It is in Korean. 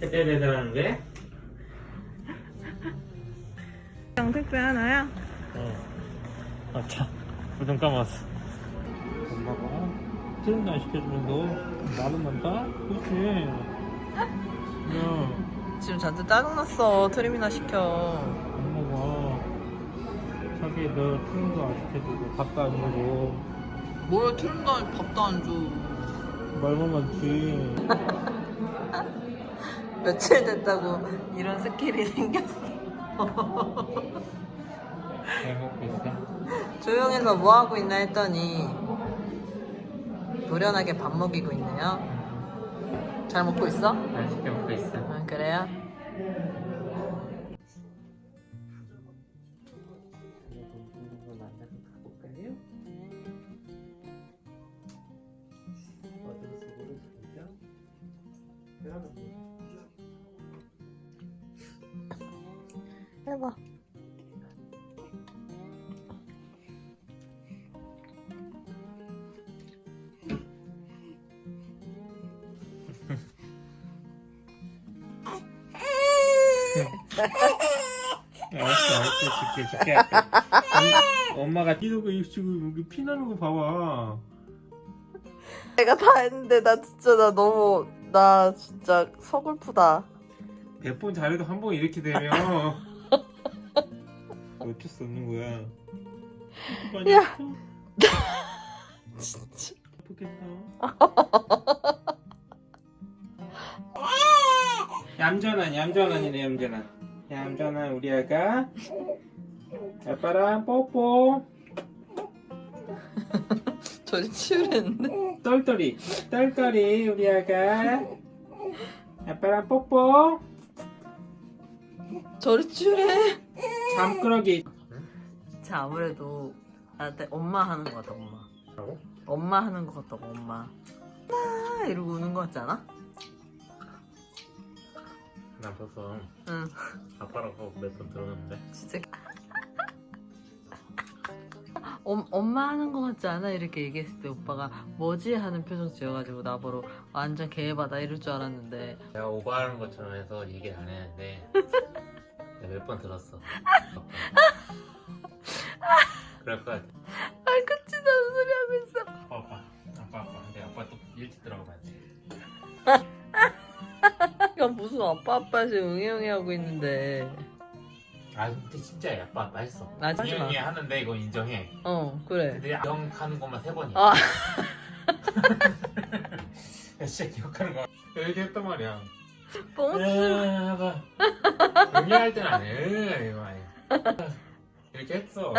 대대대단한데? 양 택배 하나야? 어. 아, 참. 부정 까먹었어. 엄마가 트림도 안 시켜주면 너 나는 난다? 그치? 야, 지금 잔뜩 짜증났어. 트림이나 시켜. 엄마가 자기 너 트림도 안 시켜주고 밥도 안 주고 뭘 트림도 안 밥도 안 줘. 말만 많지. 며칠 됐다고 이런 스킬이 생겼어. 잘 먹고 있어? 조용해서 뭐 하고 있나 했더니 노련하게 밥 먹이고 있네요. 잘 먹고 있어? 맛있게 먹고 있어. 아, 그래요? 해봐. 알았어, 알았어, 줄게, 줄게. 엄- 엄마가 이러고 지금 여기 피 나는 거 봐봐. 내가 다 했는데 나 진짜 나 너무 나 진짜 서글프다. 100번 잘해도 한 번 이렇게 되면 어쩔 수 없는 거야. 많이 야. 진짜. 아프겠다. 얌전한, 얌전한이네, 얌전한. 얌전한 우리 아가. 아빠랑 뽀뽀. 저리 치우랬는데. 똘똘이, 똘똘이 우리 아가. 아빠랑 뽀뽀. 저리 치우래. 잠꾸러기. 자 아무래도 나한테 엄마 하는 거 같다 엄마. 엄마 하는 거 같다고 엄마. 아 이러고 우는 거 같지 않아? 난 벌써 응 아빠라고 몇 번 들었는데. 진짜. 엄, 엄마 하는 거 같지 않아? 이렇게 얘기했을 때 오빠가 뭐지? 하는 표정 지어가지고 나보러 완전 개바다 이럴 줄 알았는데 내가 오버하는 것처럼 해서 얘기를 안 했는데 몇번 들었어. 그럴 것 같아. 아 그치 나는 소리 하고 있어 아빠 아빠 아빠 아빠 근데 아빠 또 일찍 들어가면 안 돼. 야 무슨 아빠 아빠 지금 응애응애 하고 있는데 아 근데 진짜 아빠 했어. 아, 마. 이형이 하는데 이거 인정해. 어 그래 근데 형 하는 것만 세 번이야. 아 진짜 기억하는 거. 이렇게 했단 말이야. 뽕 아, 아빠. 응애할 때는 안 해. 이거 아니야. 이렇게 했어.